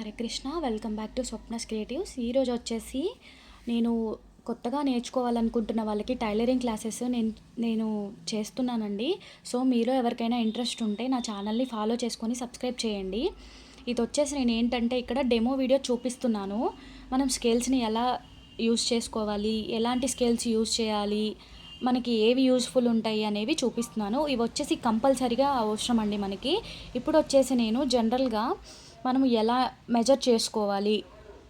Hare Krishna welcome back to Swapna's creatives. ఈరోజు వచ్చేసి నేను కొత్తగా నేర్చుకోవాలనుకుంటున్న వాళ్ళకి టైలరింగ్ క్లాసెస్ నేను నేను చేస్తున్నానండి. సో మీలో ఎవరికైనా ఇంట్రెస్ట్ ఉంటే నా ఛానల్ని ఫాలో చేసుకొని సబ్స్క్రైబ్ చేయండి. ఇది వచ్చేసి నేను ఏంటంటే ఇక్కడ డెమో వీడియో చూపిస్తున్నాను. మనం స్కేల్స్ని ఎలా యూస్ చేసుకోవాలి ఎలాంటి స్కేల్స్ యూస్ చేయాలి మనకి ఏవి యూస్ఫుల్ ఉంటాయి అనేవి చూపిస్తున్నాను. ఇవి వచ్చేసి కంపల్సరీగా అవసరం అండి మనకి. ఇప్పుడు వచ్చేసి నేను జనరల్గా మనము ఎలా మెజర్ చేసుకోవాలి?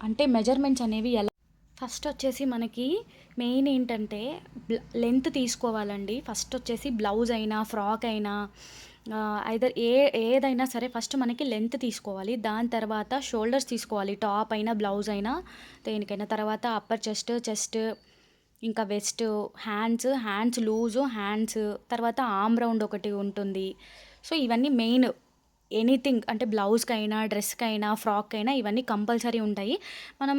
అంటే మెజర్మెంట్స్ అనేవి ఎలా? ఫస్ట్ వచ్చేసి మనకి మెయిన్ ఏంటంటే లెంత్ తీసుకోవాలండి. ఫస్ట్ వచ్చేసి బ్లౌజ్ అయినా ఫ్రాక్ అయినా ఐదర్ ఏ ఏదైనా సరే ఫస్ట్ మనకి లెంత్ తీసుకోవాలి. దాని తర్వాత షోల్డర్స్ తీసుకోవాలి. టాప్ అయినా బ్లౌజ్ అయినా దేనికైనా తర్వాత అప్పర్ చెస్ట్ చెస్ట్ ఇంకా waist hands hands loose hands తర్వాత ఆమ్ రౌండ్ ఒకటి ఉంటుంది. సో ఇవన్నీ మెయిన్ ఎనీథింగ్ అంటే బ్లౌజ్కి అయినా డ్రెస్కి అయినా ఫ్రాక్ అయినా ఇవన్నీ కంపల్సరీ ఉంటాయి. మనం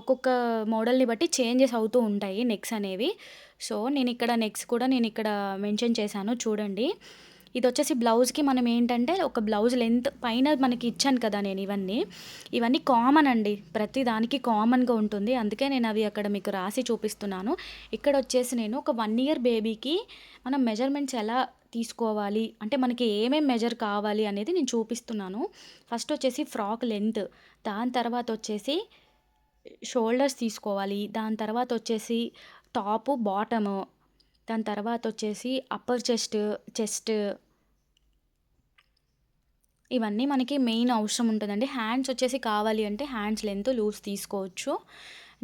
ఒక్కొక్క మోడల్ని బట్టి చేంజెస్ అవుతూ ఉంటాయి నెక్స్ అనేవి. సో నేను ఇక్కడ నెక్స్ కూడా నేను ఇక్కడ మెన్షన్ చేశాను చూడండి. ఇది వచ్చేసి బ్లౌజ్కి మనం ఏంటంటే ఒక బ్లౌజ్ లెంత్ పైన మనకి ఇచ్చాను కదా నేను ఇవన్నీ. ఇవన్నీ కామన్ అండి. ప్రతి దానికి కామన్గా ఉంటుంది. అందుకే నేను అవి అక్కడ మీకు రాసి చూపిస్తున్నాను. ఇక్కడ వచ్చేసి నేను ఒక వన్ ఇయర్ బేబీకి మనం మెజర్మెంట్స్ ఎలా తీసుకోవాలి. అంటే మనకి ఏమేమి మెజర్ కావాలి అనేది నేను చూపిస్తున్నాను. ఫస్ట్ వచ్చేసి ఫ్రాక్ లెంత్ దాని తర్వాత వచ్చేసి షోల్డర్స్ తీసుకోవాలి. దాని తర్వాత వచ్చేసి టాపు బాటము దాని తర్వాత వచ్చేసి అప్పర్ చెస్ట్ చెస్ట్ ఇవన్నీ మనకి మెయిన్ అవసరం ఉంటుందండి. హ్యాండ్స్ వచ్చేసి కావాలి అంటే హ్యాండ్స్ లెంత్ లూజ్ తీసుకోవచ్చు.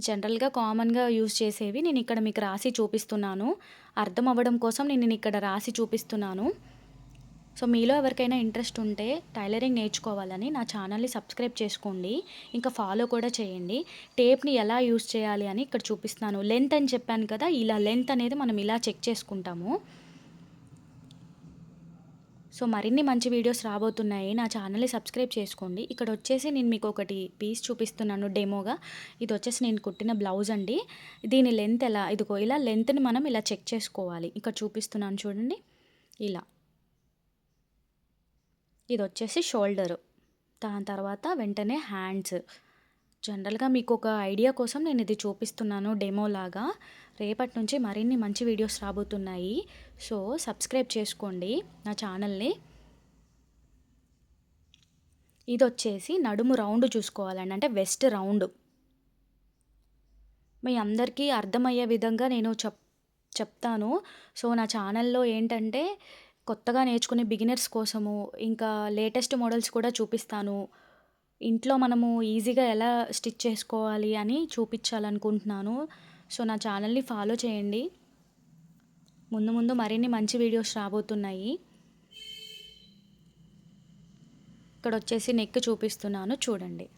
జనరల్గా కామన్గా యూజ్ చేసేవి నేను ఇక్కడ మీకు రాసి చూపిస్తున్నాను. అర్థం అవ్వడం కోసం నేను ఇక్కడ రాసి చూపిస్తున్నాను. సో మీలో ఎవరికైనా ఇంట్రెస్ట్ ఉంటే టైలరింగ్ నేర్చుకోవాలని నా ఛానల్ని సబ్స్క్రైబ్ చేసుకోండి. ఇంకా ఫాలో కూడా చేయండి. టేప్ని ఎలా యూస్ చేయాలి అని ఇక్కడ చూపిస్తాను లెంత్ అని చెప్పాను కదా ఇలా లెంత్ అనేది మనం ఇలా చెక్ చేసుకుంటాము. సో మరిన్ని మంచి వీడియోస్ రాబోతున్నాయి. నా ఛానల్ని సబ్స్క్రైబ్ చేసుకోండి. ఇక్కడ వచ్చేసి నేను మీకు ఒకటి పీస్ చూపిస్తున్నాను డెమోగా ఇది వచ్చేసి నేను కుట్టిన బ్లౌజ్ అండి. దీని లెంత్ ఎలా ఇదిగో ఇలా లెంత్ని మనం ఇలా చెక్ చేసుకోవాలి. ఇక్కడ చూపిస్తున్నాను చూడండి. ఇలా. ఇది వచ్చేసి షోల్డరు దాని తర్వాత వెంటనే హ్యాండ్స్ జనరల్గా మీకు ఒక ఐడియా కోసం నేను ఇది చూపిస్తున్నాను డెమో లాగా. రేపటి నుంచి మరిన్ని మంచి వీడియోస్ రాబోతున్నాయి. సో సబ్స్క్రైబ్ చేసుకోండి నా ఛానల్ని. ఇది వచ్చేసి నడుము రౌండ్ చూసుకోవాలండి. అంటే వెస్ట్ రౌండ్. మీ అందరికీ అర్థమయ్యే విధంగా నేను చెప్ చెప్తాను. సో నా ఛానల్లో ఏంటంటే కొత్తగా నేర్చుకునే బిగినర్స్ కోసము ఇంకా లేటెస్ట్ మోడల్స్ కూడా చూపిస్తాను. ఇంట్లో మనము ఈజీగా ఎలా స్టిచ్ చేసుకోవాలి అని చూపించాలనుకుంటున్నాను. సో నా ఛానల్ని ఫాలో చేయండి. ముందు ముందు మరిన్ని మంచి వీడియోస్ రాబోతున్నాయి. ఇక్కడ వచ్చేసి నెక్ చూపిస్తున్నాను. చూడండి.